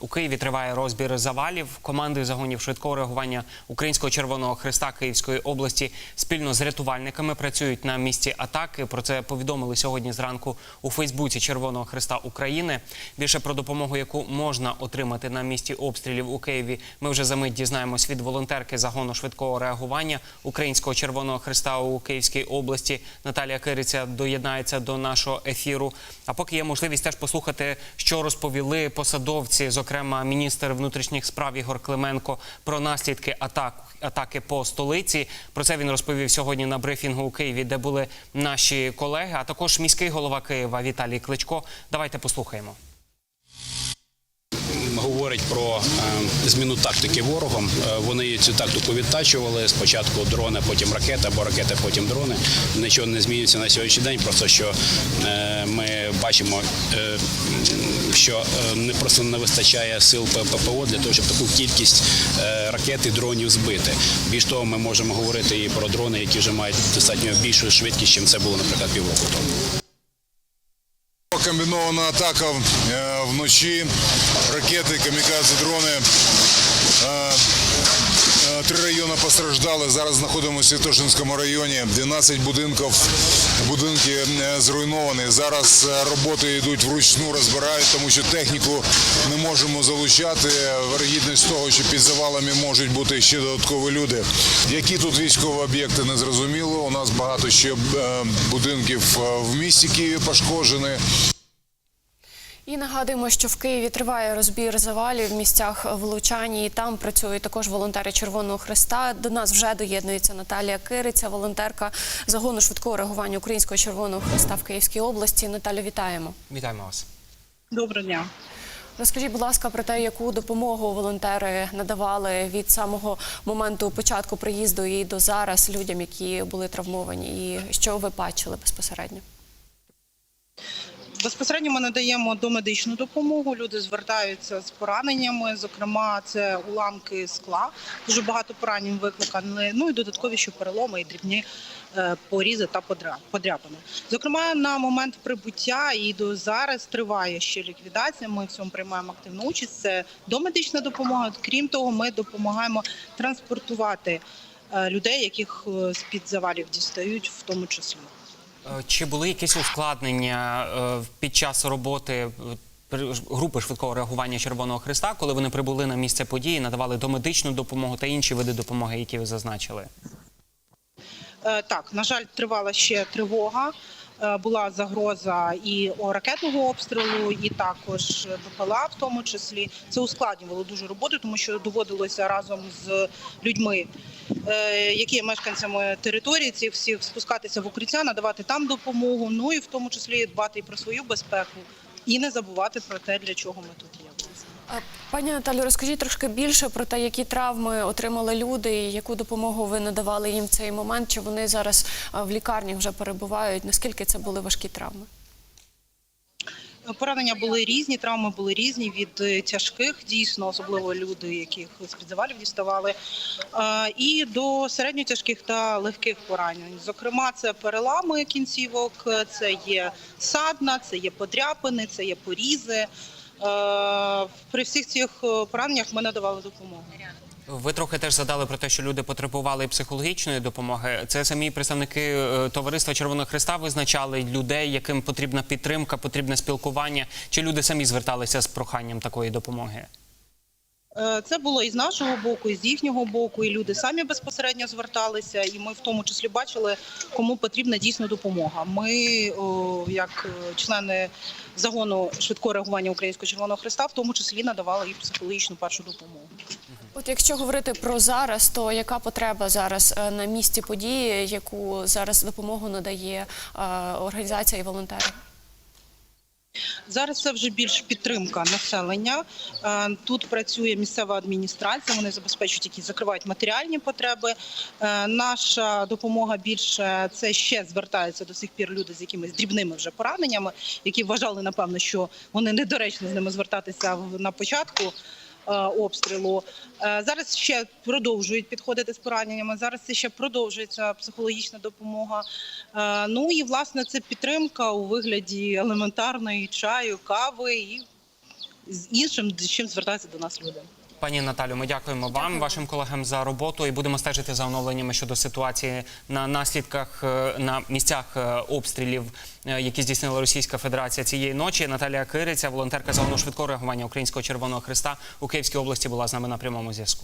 У Києві триває розбір завалів. Команди загонів швидкого реагування Українського Червоного Христа Київської області спільно з рятувальниками працюють на місці атаки. Про це повідомили сьогодні зранку у Фейсбуці Червоного Христа України. Більше про допомогу, яку можна отримати на місці обстрілів у Києві. Ми вже за мить дізнаємось від волонтерки загону швидкого реагування Українського Червоного Христа у Київській області. Наталія Кириця доєднається до нашого ефіру. А поки є можливість теж послухати, що розповіли посадовці, зокрема міністр внутрішніх справ Ігор Клименко, про наслідки атак. Атаки по столиці про це він розповів сьогодні на брифінгу у Києві, де були наші колеги, а також міський голова Києва Віталій Кличко. Давайте послухаємо. Говорить про е, зміну тактики ворогом. Е, Вони цю тактику відтачували. Спочатку дрони, потім ракети, або ракети, потім дрони. Нічого не змінюється на сьогоднішній день. Просто що е, ми бачимо, що не просто не вистачає сил ППО для того, щоб таку кількість ракет і дронів збити. Більш того, ми можемо говорити і про дрони, які вже мають достатньо більшу швидкість, ніж це було, наприклад, півроку тому. Комбінована атака вночі, ракети, камікадзе, дрони. Три райони постраждали. Зараз знаходимося в Святошинському районі. 12 будинків, будинки е, зруйновані. Зараз е, роботи йдуть вручну, розбирають, тому що техніку не можемо залучати. Вергідність того, що під завалами можуть бути ще додаткові люди. Які тут військові об'єкти не зрозуміло. У нас багато ще е, будинків в місті Києві пошкоджені. І нагадуємо, що в Києві триває розбір завалів в місцях влучань. І там працюють також волонтери Червоного Христа. До нас вже доєднується Наталія Кириця, волонтерка загону швидкого реагування Українського Червоного Христа в Київській області. Наталю, вітаємо. Вітаємо вас. Доброго дня. Розкажіть, будь ласка, про те, яку допомогу волонтери надавали від самого моменту початку приїзду і до зараз людям, які були травмовані, і що ви бачили безпосередньо. Безпосередньо ми надаємо домедичну допомогу. Люди звертаються з пораненнями. Зокрема, це уламки скла. Дуже багато поранень викликані. Ну і додаткові ще переломи і дрібні е, порізи та подря- подряпини. Зокрема, на момент прибуття і до зараз триває ще ліквідація. Ми в цьому приймаємо активну участь. Це домедична допомога. Крім того, ми допомагаємо транспортувати е, людей, яких е, з під завалів дістають, в тому числі. Е, Чи були якісь ускладнення е, під час роботи е, групи швидкого реагування Червоного Христа, коли вони прибули на місце події, надавали домедичну допомогу та інші види допомоги, які ви зазначили? Так, на жаль, тривала ще тривога. Е, Була загроза і ракетного обстрілу, і також БПЛА, в тому числі. Це ускладнювало дуже роботу, тому що доводилося разом з людьми, е, які є мешканцями території, цих всіх спускатися в укриття, надавати там допомогу. Ну і в тому числі дбати і про свою безпеку, і не забувати про те, для чого ми тут є. Пані Наталю, розкажіть трошки більше про те, які травми отримали люди, і яку допомогу ви надавали їм в цей момент. Чи вони зараз в лікарнях вже перебувають? Наскільки це були важкі травми? Поранення були різні, травми були різні від е, тяжких, дійсно, особливо люди, яких з під завалів діставали, і до середньо-тяжких та легких поранень. Зокрема, це перелами кінцівок, е, це є садна, це є подряпини, це є порізи. Е, При всіх цих е, пораненнях ми надавали допомогу. Ви трохи теж задали про те, що люди потребували психологічної допомоги. Це самі представники е, товариства Червоного Христа визначали людей, яким потрібна підтримка, потрібне спілкування. Чи люди самі зверталися з проханням такої допомоги? Е, Це було і з нашого боку, і з їхнього боку, і люди самі безпосередньо зверталися, і ми в тому числі бачили, кому потрібна дійсно допомога. Ми, як е, члени загону швидкого реагування Українського Червоного Христа, в тому числі надавали і психологічну першу допомогу. От якщо говорити про зараз, то яка потреба зараз е, на місці події, яку зараз допомогу надає організація і волонтери? Зараз це вже більш підтримка населення. Е, Тут працює місцева адміністрація. Вони забезпечують які закривають матеріальні потреби. Е, Наша допомога більше це ще звертаються до сих пір люди з якимись дрібними вже пораненнями, які вважали напевно, що вони недоречно з ними звертатися на початку. Е, Обстрілу Е, зараз ще продовжують підходити з пораненнями. Зараз це ще продовжується психологічна допомога. Е, Ну і власне це підтримка у вигляді елементарної чаю, кави і з іншим, чим звертаються до нас люди. Пані Наталю, ми дякуємо вам, вашим колегам за роботу і будемо стежити за оновленнями щодо ситуації на наслідках е, на місцях е, обстрілів, е, які здійснила Російська Федерація цієї ночі. Наталія Кириця, волонтерка загону швидкого реагування Українського Червоного Христа у Київській області, була з нами на прямому зв'язку.